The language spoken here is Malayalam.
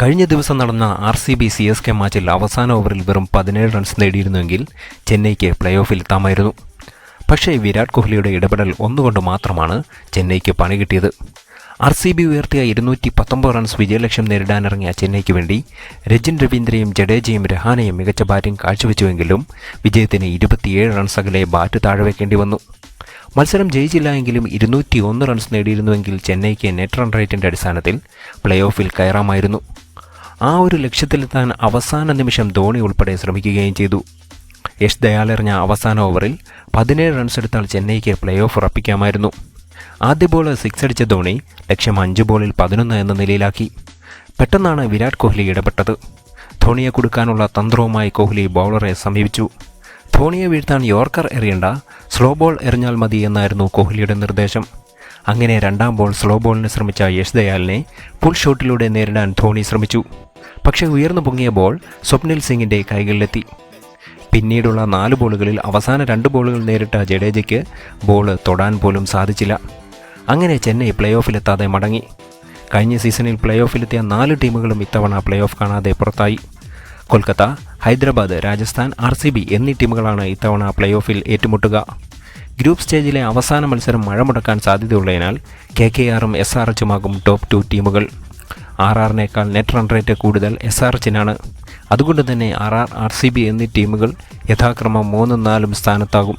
കഴിഞ്ഞ ദിവസം നടന്ന R C B C S K മാച്ചിൽ അവസാന ഓവറിൽ വെറും പതിനേഴ് റൺസ് നേടിയിരുന്നുവെങ്കിൽ ചെന്നൈക്ക് പ്ലേ ഓഫിൽ എത്താമായിരുന്നു. പക്ഷേ വിരാട് കോഹ്ലിയുടെ ഇടപെടൽ ഒന്നുകൊണ്ട് മാത്രമാണ് ചെന്നൈക്ക് പണി കിട്ടിയത്. ആർ സി ബി ഉയർത്തിയ ഇരുന്നൂറ്റി പത്തൊമ്പത് റൺസ് വിജയലക്ഷ്യം നേരിടാനിറങ്ങിയ ചെന്നൈക്ക് വേണ്ടി രജിൻ രവീന്ദ്രയും ജഡേജയും രഹാനയും മികച്ച ബാറ്റിംഗ് കാഴ്ചവെച്ചുവെങ്കിലും വിജയത്തിന് ഇരുപത്തിയേഴ് റൺസ് അകലെ ബാറ്റ് താഴെ വയ്ക്കേണ്ടി വന്നു. മത്സരം ജയിച്ചില്ല എങ്കിലും ഇരുന്നൂറ്റി ഒന്ന് റൺസ് നേടിയിരുന്നുവെങ്കിൽ ചെന്നൈക്ക് നെറ്റ് റൺ റേറ്റിന്റെ അടിസ്ഥാനത്തിൽ പ്ലേ ഓഫിൽ കയറാമായിരുന്നു. ആ ഒരു ലക്ഷ്യത്തിലെത്താൻ അവസാന നിമിഷം ധോണി ഉൾപ്പെടെ ശ്രമിക്കുകയും ചെയ്തു. യശ് ദയാലെറിഞ്ഞ അവസാന ഓവറിൽ പതിനേഴ് റൺസ് എടുത്താൽ ചെന്നൈക്ക് പ്ലേ ഓഫ് ഉറപ്പിക്കാമായിരുന്നു. ആദ്യ ബോൾ സിക്സ് അടിച്ച ധോണി ലക്ഷ്യം അഞ്ച് ബോളിൽ പതിനൊന്ന് എന്ന നിലയിലാക്കി. പെട്ടെന്നാണ് വിരാട് കോഹ്ലി ഇടപെട്ടത്. ധോണിയെ കൊടുക്കാനുള്ള തന്ത്രവുമായി കോഹ്ലി ബൗളറെ സമീപിച്ചു. ധോണിയെ വീഴ്ത്താൻ യോർക്കർ എറിയണ്ട സ്ലോ ബോൾ എറിഞ്ഞാൽ മതി എന്നായിരുന്നു കോഹ്ലിയുടെ നിർദ്ദേശം. അങ്ങനെ രണ്ടാം ബോൾ സ്ലോ ബോളിന് ശ്രമിച്ച യശ് ദയാലിനെ പുൾ ഷോട്ടിലൂടെ നേരിടാൻ ധോണി ശ്രമിച്ചു. പക്ഷേ ഉയർന്നു പൊങ്ങിയ ബോൾ സ്വപ്നിൽ സിംഗിന്റെ കൈകളിലെത്തി. പിന്നീടുള്ള നാല് ബോളുകളിൽ അവസാന രണ്ട് ബോളുകൾ നേരിട്ട ജഡേജയ്ക്ക് ബോൾ തൊടാൻ പോലും സാധിച്ചില്ല. അങ്ങനെ ചെന്നൈ പ്ലേ ഓഫിലെത്താതെ മടങ്ങി. കഴിഞ്ഞ സീസണിൽ പ്ലേ ഓഫിലെത്തിയ നാല് ടീമുകളും ഇത്തവണ പ്ലേ ഓഫ് കാണാതെ പുറത്തായി. Kolkata Hyderabad Rajasthan R C B എന്നീ ടീമുകളാണ് ഇത്തവണ പ്ലേ ഓഫിൽ ഏറ്റുമുട്ടുക. ഗ്രൂപ്പ് സ്റ്റേജിലെ അവസാന മത്സരം മഴ മുടക്കാൻ സാധ്യതയുള്ളതിനാൽ കെ കെ ആറും എസ് ആർ എച്ചുമാകും ടോപ്പ് ടു ടീമുകൾ. ആർ ആറിനേക്കാൾ നെറ്റ് റൺ റേറ്റ് കൂടുതൽ എസ് ആർ എച്ചിനാണ് അതുകൊണ്ട് തന്നെ R R R C B എന്നീ ടീമുകൾ യഥാക്രമം മൂന്നും നാലും സ്ഥാനത്താകും.